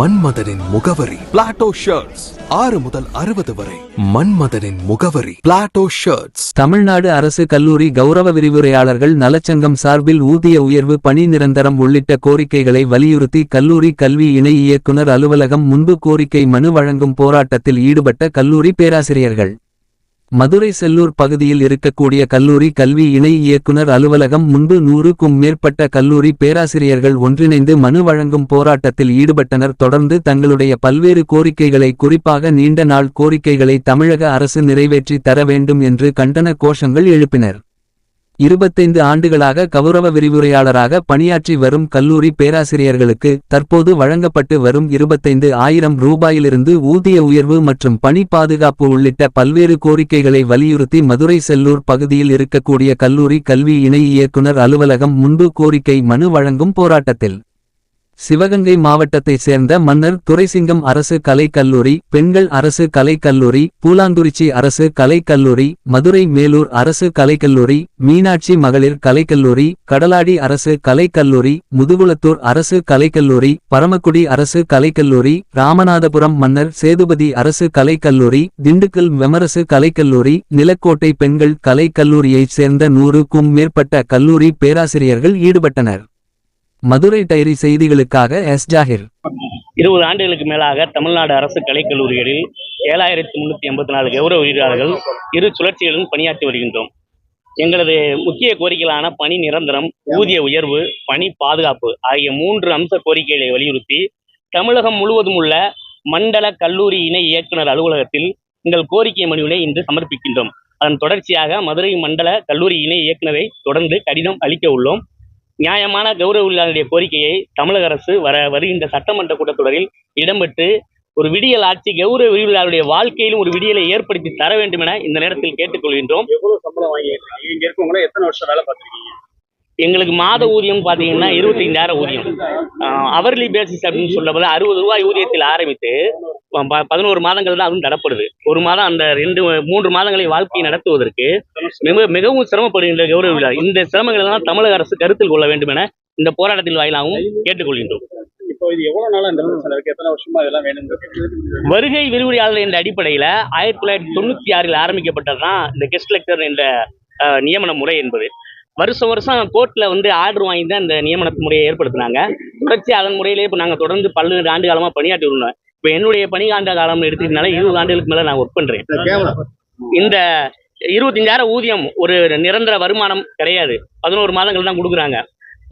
மன்மதனின் முகவரி. Plato shirts ஆறு முதல் அறுபது வரை. மன்மதனின் முகவரி. பிளாட்டோ ஷர்ட்ஸ் தமிழ்நாடு அரசு கல்லூரி கௌரவ விரிவுரையாளர்கள் நலச்சங்கம் சார்பில் ஊதிய உயர்வு பணி நிரந்தரம் உள்ளிட்ட கோரிக்கைகளை வலியுறுத்தி கல்லூரி கல்வி இணை இயக்குனர் அலுவலகம் முன்பு கோரிக்கை மனு வழங்கும் போராட்டத்தில் ஈடுபட்ட கல்லூரி பேராசிரியர்கள். மதுரை செல்லூர் பகுதியில் இருக்கக்கூடிய கல்லூரி கல்வி இணை இயக்குனர் அலுவலகம் முன்பு நூறுக்கும் மேற்பட்ட கல்லூரி பேராசிரியர்கள் ஒன்றிணைந்து மனு வழங்கும் போராட்டத்தில் ஈடுபட்டனர். தொடர்ந்து தங்களுடைய பல்வேறு கோரிக்கைகளை குறிப்பாக நீண்ட நாள் கோரிக்கைகளை தமிழக அரசு நிறைவேற்றி தர வேண்டும் என்று கண்டன கோஷங்கள் எழுப்பினர். இருபத்தைந்து ஆண்டுகளாக கௌரவ விரிவுரையாளராக பணியாற்றி வரும் கல்லூரி பேராசிரியர்களுக்கு தற்போது வழங்கப்பட்டு வரும் இருபத்தைந்து ஆயிரம் ரூபாயிலிருந்து ஊதிய உயர்வு மற்றும் பணி பாதுகாப்பு உள்ளிட்ட பல்வேறு கோரிக்கைகளை வலியுறுத்தி மதுரை செல்லூர் பகுதியில் இருக்கக்கூடிய கல்லூரி கல்வி இணை இயக்குனர் அலுவலகம் முன்பு கோரிக்கை மனு வழங்கும் போராட்டத்தில் சிவகங்கை மாவட்டத்தைச் சேர்ந்த மன்னர் துரைசிங்கம் அரசு கலைக் கல்லூரி பெண்கள் அரசு கலைக் கல்லூரி பூலாந்துரிச்சி அரசு கலைக் கல்லூரி மதுரை மேலூர் அரசு கலைக்கல்லூரி மீனாட்சி மகளிர் கலைக்கல்லூரி கடலாடி அரசு கலைக்கல்லூரி முதுகுளத்தூர் அரசு கலைக்கல்லூரி பரமக்குடி அரசு கலைக்கல்லூரி ராமநாதபுரம் மன்னர் சேதுபதி அரசு கலைக்கல்லூரி திண்டுக்கல் வெமரசு கலைக்கல்லூரி நிலக்கோட்டை பெண்கள் கலைக்கல்லூரியைச் சேர்ந்த நூறுக்கும் மேற்பட்ட கல்லூரி பேராசிரியர்கள் ஈடுபட்டனர் மதுரை டைரி செய்திகளுக்காக எஸ் ஜாகிர். இருபது ஆண்டுகளுக்கு மேலாக தமிழ்நாடு அரசு கலைக்கல்லூரிகளில் ஏழாயிரத்தி முன்னூத்தி எண்பத்தி நாலு கௌரவ விரிவுரையாளர்கள் இரு சுழற்சிகளிலும் பணியாற்றி வருகின்றோம். எங்களது முக்கிய கோரிக்கைகளான பணி நிரந்தரம் ஊதிய உயர்வு பணி பாதுகாப்பு ஆகிய மூன்று அம்ச கோரிக்கைகளை வலியுறுத்தி தமிழகம் முழுவதும் உள்ள மண்டல கல்லூரி இணை இயக்குனர் அலுவலகத்தில் எங்கள் கோரிக்கை மனுவினை இன்று சமர்ப்பிக்கின்றோம். அதன் தொடர்ச்சியாக மதுரை மண்டல கல்லூரி இணை இயக்குனரை தொடர்ந்து கடிதம் அளிக்க உள்ளோம். நியாயமான கௌரவ கோரிக்கையை தமிழக அரசு வர வருகின்ற சட்டமன்ற கூட்டத்தொடரில் இடம்பெற்று ஒரு விடியல் ஆட்சி கௌரவ விரிவுரையாளருடைய வாழ்க்கையிலும் ஒரு விடியலை ஏற்படுத்தி தர வேண்டும் என இந்த நேரத்தில் கேட்டுக்கொள்கின்றோம். எவ்வளவு சம்பளம் வாங்கிட்டு இங்க இருக்கவங்கள எத்தனை வருஷம் வேலை பார்த்துருக்கீங்க? எங்களுக்கு மாத ஊதியம் பார்த்தீங்கன்னா இருபத்தைந்தாயிரம் ஊதியம். அவர்லி பேசிஸ் அப்படின்னு சொல்லப்போது அறுபது ரூபாய் ஊதியத்தில் ஆரம்பித்து பதினோரு மாதங்கள் தான் அதுவும் தரப்படுது ஒரு மாதம் அந்த ரெண்டு மூன்று மாதங்களை வாழ்க்கையை நடத்துவதற்கு மிக மிகவும் சிரமப்படுகின்ற கௌரவ விழா. இந்த சிரமங்கள் எல்லாம் தமிழக அரசு கருத்தில் கொள்ள வேண்டும் என இந்த போராட்டத்தில் வாயிலாகவும் கேட்டுக்கொள்கின்றோம். வருகை விரிவுரையாளர் என்ற அடிப்படையில் ஆயிரத்தி தொள்ளாயிரத்தி தொண்ணூற்றி ஆறில் ஆரம்பிக்கப்பட்டது தான் இந்த கெஸ்ட் லெக்சர் என்ற நியமன முறை என்பது. வருஷம் வருஷம் கோர்ட்ல வந்து ஆர்டர் வாங்கி தான் இந்த நியமன முறையை ஏற்படுத்தினாங்க. தொடர்ச்சி அதன் முறையிலே இப்போ நாங்கள் தொடர்ந்து பல்வேறு ஆண்டு காலமாக பணியாற்றி வருவோம். இப்போ என்னுடைய பணியாண்ட காலம் எடுத்துக்கிட்டனால இருபது ஆண்டுகளுக்கு மேலே நான் ஒர்க் பண்ணுறேன் இந்த இருபத்தஞ்சாயிரம் ஊதியம் ஒரு நிரந்தர வருமானம் கிடையாது. பதினோரு மாதங்கள் தான் கொடுக்குறாங்க.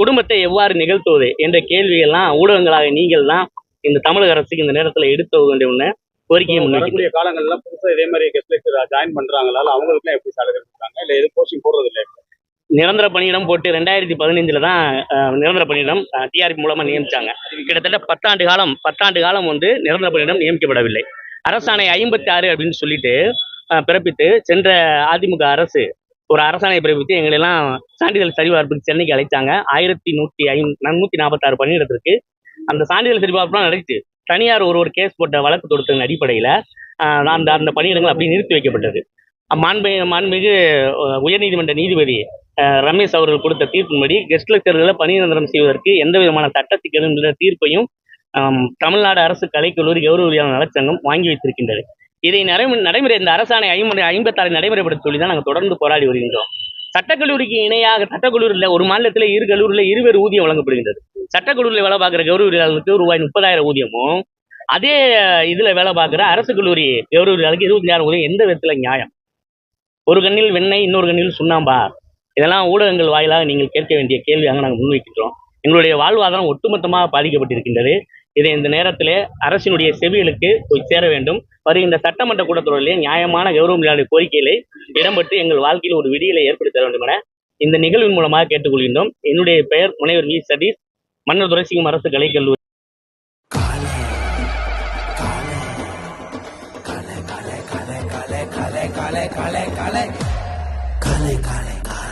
குடும்பத்தை எவ்வாறு நிகழ்த்துவது என்ற கேள்வியெல்லாம் ஊடகங்களாக நீங்கள் தான் இந்த தமிழக அரசுக்கு இந்த நேரத்தில் எடுத்து வேண்டிய ஒன்று கோரிக்கையை முன்வைக்கிறேன் வரக்கூடிய காலங்கள்ல புதுசா இதே மாதிரி கெஸ்ட் ஜாயின் பண்றாங்களா இல்ல அவங்களுக்கு எப்படி சேலரி கொடுக்குறாங்க இல்ல எது கோச்சிங் போடுறது இல்ல நிரந்தர பணியிடம் போட்டு ரெண்டாயிரத்தி பதினைஞ்சில் தான் நிரந்தர பணியிடம் டிஆர்பி மூலமாக நியமிச்சாங்க. கிட்டத்தட்ட பத்தாண்டு காலம் பத்தாண்டு காலம் வந்து நிரந்தர பணியிடம் நியமிக்கப்படவில்லை. அரசாணை ஐம்பத்தி ஆறு அப்படின்னு சொல்லிட்டு பிறப்பித்து சென்ற அதிமுக அரசு ஒரு அரசாணை பிறப்பித்து எங்களெல்லாம் சான்றிதழ் சரிபார்ப்புக்கு சென்னைக்கு அழைச்சாங்க. ஆயிரத்தி நூற்றி ஐ நூற்றி நாற்பத்தாறு பணியிடத்திற்கு. அந்த சான்றிதழ் சரிபார்ப்புலாம் நடத்தி தனியார் ஒரு ஒரு கேஸ் போட்ட வழக்கு தொடுத்ததன் அடிப்படையில் அந்த அந்த பணியிடங்கள் அப்படியே நிறுத்தி வைக்கப்பட்டது. மாண்பு மாண்புமிகு உயர்நீதிமன்ற நீதிபதி ரமேஷ் அவர்கள் கொடுத்த தீர்ப்பின்படி கெஸ்ட் லெக்சர்களை பணிநிரந்தரம் செய்வதற்கு எந்த விதமான சட்டத்திற்கும் தீர்ப்பையும் தமிழ்நாடு அரசு கலைக்கல்லூரி கௌரவ நலச்சங்கம் வாங்கி வைத்திருக்கின்றது. இதை நடைமுறை நடைமுறை இந்த அரசாணை ஐம்பது ஐம்பத்தாறு நடைமுறைப்படுத்த சொல்லி தான் நாங்கள் தொடர்ந்து போராடி வருகின்றோம். சட்டக்கல்லூரிக்கு இணையாக சட்டக்கல்லூரியில் ஒரு மாநிலத்தில் இரு கல்லூரியில் இருவேறு ஊதியம் வழங்கப்படுகின்றது. சட்டக்கல்லூரியில் வேலை பார்க்குற கௌரவ ரூபாய் முப்பதாயிரம் ஊதியமும் அதே இதில் வேலை பார்க்குற அரசு கல்லூரி கௌரவ இருபத்தி இருபத்தஞ்சாயிரம் ஊதியம் எந்த விதத்தில் நியாயம்? ஒரு கண்ணில் வெண்ணெய் இன்னொரு கண்ணில் சுண்ணாம்பா இதெல்லாம் ஊடகங்கள் வாயிலாக நீங்கள் கேட்க வேண்டிய கேள்வியாக நாங்கள் முன்வைக்கின்றோம் எங்களுடைய வாழ்வாதாரம் ஒட்டுமொத்தமாக பாதிக்கப்பட்டிருக்கின்றது இதை இந்த நேரத்திலே அரசினுடைய செவிகளுக்கு போய் சேர வேண்டும் வருகின்ற சட்டமன்ற கூட்டத்தொடரிலே நியாயமான கௌரவம் இல்லாத கோரிக்கைகளை இடம்பெற்று எங்கள் வாழ்க்கையில் ஒரு விடியலை ஏற்படுத்த வேண்டும் என இந்த நிகழ்வின் மூலமாக கேட்டுக்கொள்கின்றோம் என்னுடைய பெயர் முனைவர் வி சதீஷ் மன்னர் துரைசிங்கம் அரசு கலைக்கல்லூரி